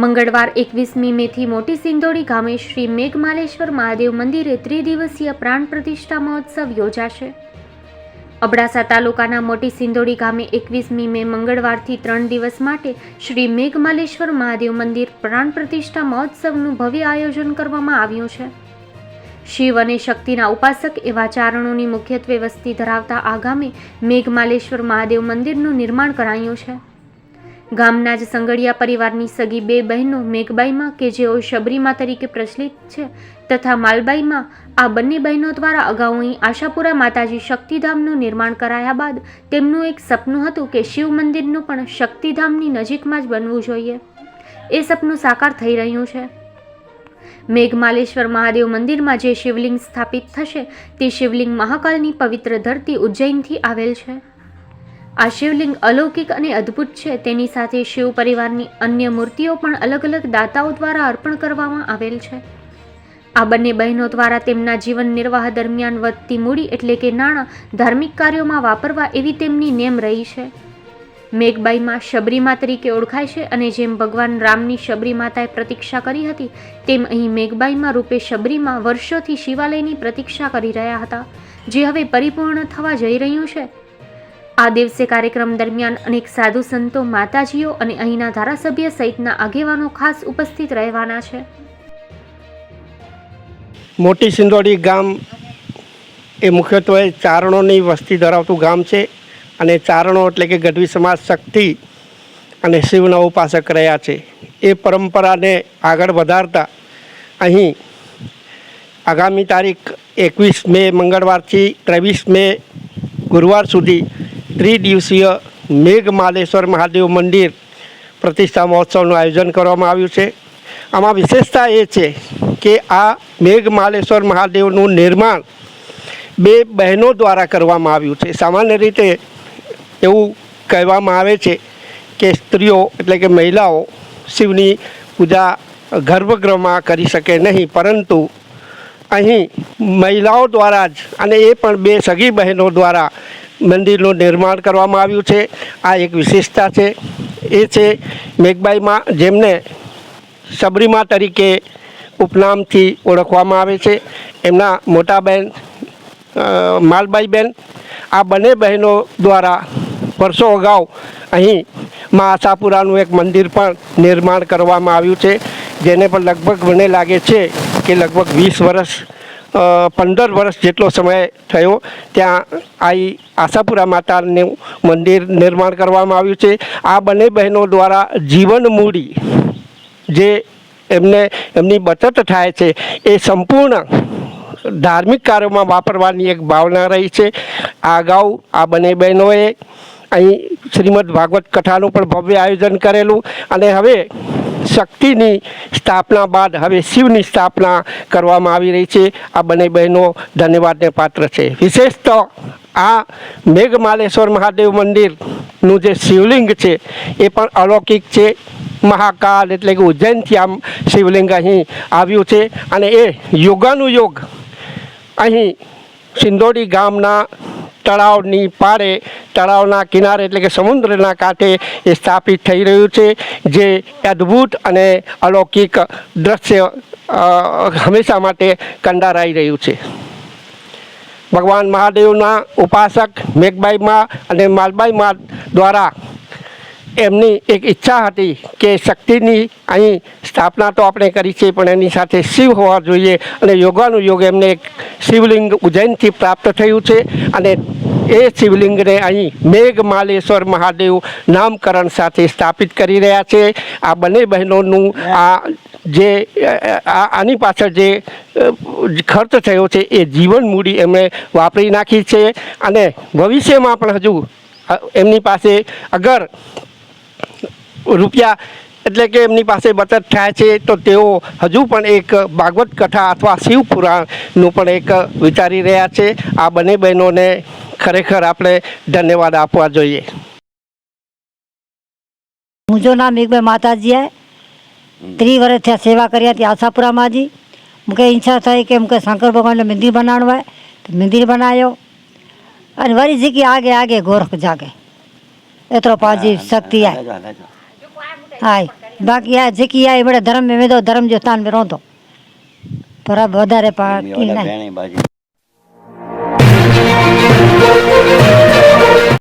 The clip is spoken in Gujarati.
મંગળવાર એકવીસમી મેથી મોટી સિંદોડી ગામે શ્રી મેઘમાલેશ્વર મહાદેવ મંદિરે ત્રિદિવસીય પ્રાણ પ્રતિષ્ઠા મહોત્સવ યોજાશે. અબડાસા તાલુકાના મોટી સિંધોડી ગામે એકવીસમી મે મંગળવારથી ત્રણ દિવસ માટે શ્રી મેઘમાલેશ્વર મહાદેવ મંદિર પ્રાણ પ્રતિષ્ઠા મહોત્સવનું ભવ્ય આયોજન કરવામાં આવ્યું છે. શિવ અને શક્તિના ઉપાસક એવા ચારણોની મુખ્યત્વે વસ્તી ધરાવતા આગામી મેઘમાલેશ્વર મહાદેવ મંદિરનું નિર્માણ કરાયું છે. ગામના જ સંગડિયા પરિવારની સગી બે બહેનો મેઘબાઈમાં કે જેઓ શબરીમા તરીકે પ્રચલિત છે તથા માલબાઈમાં આ બંને બહેનો દ્વારા અગાઉ આશાપુરા માતાજી શક્તિધામનું નિર્માણ કરાયા બાદ તેમનું એક સપનું હતું કે શિવ મંદિરનું પણ શક્તિધામની નજીકમાં જ બનવું જોઈએ. એ સપનું સાકાર થઈ રહ્યું છે. મેઘમાલેશ્વર મહાદેવ મંદિરમાં જે શિવલિંગ સ્થાપિત થશે તે શિવલિંગ મહાકાલની પવિત્ર ધરતી ઉજ્જૈનથી આવેલ છે. આ શિવલિંગ અલૌકિક અને અદ્ભુત છે. તેની સાથે શિવ પરિવારની અન્ય મૂર્તિઓ પણ અલગ અલગ દાતાઓ દ્વારા અર્પણ કરવામાં આવેલ છે. આ બંને બહેનો દ્વારા તેમના જીવન નિર્વાહ દરમિયાન વધતી મૂડી એટલે કે નાણાં ધાર્મિક કાર્યોમાં વાપરવા એવી તેમની નેમ રહી છે. મેઘબાઈમાં શબરીમા તરીકે ઓળખાય છે અને જેમ ભગવાન રામની શબરી માતાએ પ્રતીક્ષા કરી હતી, તેમ અહીં મેઘબાઈમાં રૂપે શબરીમાં વર્ષોથી શિવાલયની પ્રતીક્ષા કરી રહ્યા હતા, જે હવે પરિપૂર્ણ થવા જઈ રહ્યું છે. આ દિવસે કાર્યક્રમ દરમિયાન અનેક સાધુ સંતો, માતાજીઓ અને અહીંના ધારાસભ્ય સહિતના આગેવાનો ખાસ ઉપસ્થિત રહેવાના છે. મોટી સિંદોડી ગામ એ મુખ્યત્વે ચારણોની વસ્તી ધરાવતું ગામ છે અને ચારણો એટલે કે ગઢવી સમાજ શક્તિ અને શિવના ઉપાસક રહ્યા છે. એ પરંપરાને આગળ વધારતા અહીં આગામી તારીખ એકવીસ મે મંગળવારથી ત્રેવીસ મે ગુરુવાર સુધી ત્રિદિવસીય મેઘમાલેશ્વર મહાદેવ મંદિર પ્રતિષ્ઠા મહોત્સવનું આયોજન કરવામાં આવ્યું છે. આમાં વિશેષતા એ છે કે આ મેઘમાલેશ્વર મહાદેવનું નિર્માણ બે બહેનો દ્વારા કરવામાં આવ્યું છે. સામાન્ય રીતે એવું કહેવામાં આવે છે કે સ્ત્રીઓ એટલે કે મહિલાઓ શિવની પૂજા ગર્ભગૃહમાં કરી શકે નહીં, પરંતુ અહીં મહિલાઓ દ્વારા જ અને એ પણ બે સગી બહેનો દ્વારા મંદિરનું નિર્માણ કરવામાં આવ્યું છે. આ એક વિશેષતા છે. એ છે મેઘબાઈમાં જેમને સબરીમા તરીકે ઉપનામથી ઓળખવામાં આવે છે. એમના મોટા બહેન માલબાઈબેન આ બંને બહેનો દ્વારા વર્ષો અગાઉ અહીં મા આશાપુરાનું એક મંદિર પણ નિર્માણ કરવામાં આવ્યું છે. જેને પણ લગભગ મને લાગે છે કે લગભગ વીસ વર્ષ પંદર વર્ષ જેટલો સમય થયો, ત્યાં આ આશાપુરા માતાનું મંદિર નિર્માણ કરવામાં આવ્યું છે. આ બંને બહેનો દ્વારા જીવન મૂડી જે એમને, એમની બચત થાય છે, એ સંપૂર્ણ ધાર્મિક કાર્યોમાં વાપરવાની એક ભાવના રહી છે. આ અગાઉ આ બંને બહેનોએ અહીં શ્રીમદ ભાગવત કથાનું પણ ભવ્ય આયોજન કરેલું અને હવે શક્તિની સ્થાપના બાદ હવે શિવની સ્થાપના કરવામાં આવી રહી છે. આ બંને બહેનો ધન્યવાદને પાત્ર છે. વિશેષ તો આ મેઘમાલેશ્વર મહાદેવ મંદિરનું જે શિવલિંગ છે, એ પણ અલૌકિક છે. મહાકાલ એટલે કે ઉજ્જૈનથી આમ શિવલિંગ અહીં આવ્યું છે અને એ યોગાનુયોગ અહીં સિંદોડી ગામના તળાવની પાળે તળાવના કિનારે એટલે કે સમુદ્રના કાંઠે એ સ્થાપિત થઈ રહ્યું છે, જે અદ્ભુત અને અલૌકિક દ્રશ્ય હંમેશા માટે કંડારાઈ રહ્યું છે. ભગવાન મહાદેવના ઉપાસક મેઘબાઈમાં અને માલબાઈમાં દ્વારા એમની એક ઈચ્છા હતી કે શક્તિની અહીં સ્થાપના તો આપણે કરી છે, પણ એની સાથે શિવ હોવા જોઈએ અને યોગાનુયોગ એમને એક શિવલિંગ ઉજ્જૈનથી પ્રાપ્ત થયું છે અને એ શિવલિંગને અહીં મેઘમાલેશ્વર મહાદેવ નામકરણ સાથે સ્થાપિત કરી રહ્યા છે. આ બંને બહેનોનું આ જે આ આની પાછળ જે ખર્ચ થયો છે એ જીવન મૂડી એમણે વાપરી નાખી છે અને ભવિષ્યમાં પણ હજુ એમની પાસે અગર રૂપિયા એટલે કે એમની પાસે બચત થાય છે તો તેઓ હજુ પણ એક ભાગવત કથા અથવા શિવપુરાણનું પણ એક વિચારી રહ્યા છે. આ બંને બહેનોને ખરેખર આપણે ધન્યવાદ આપવા જોઈએ. મુજો નામ એકભાઈ માતાજી ત્રીસ વર્ષ થયા સેવા કર્યા હતી આશાપુરામાંજી મૂકે ઈચ્છા થઈ કે મૂકે શંકર ભગવાનનું મંદિર બનાવવાનું હોય તો મંદિર બનાવ્યો અને વરી જીકી આગે આગે ગોરખ જાગે. એટલો પાજી શક્તિ આવે ಆಯ್ ಬಾಕಿ ಯಾ ಜಿಕಿ ಯಾ ಇಬಡ ಧರ್ಮ में वेंदो धर्म जो स्थान में रहंदो पर वधारे पाण कीअं न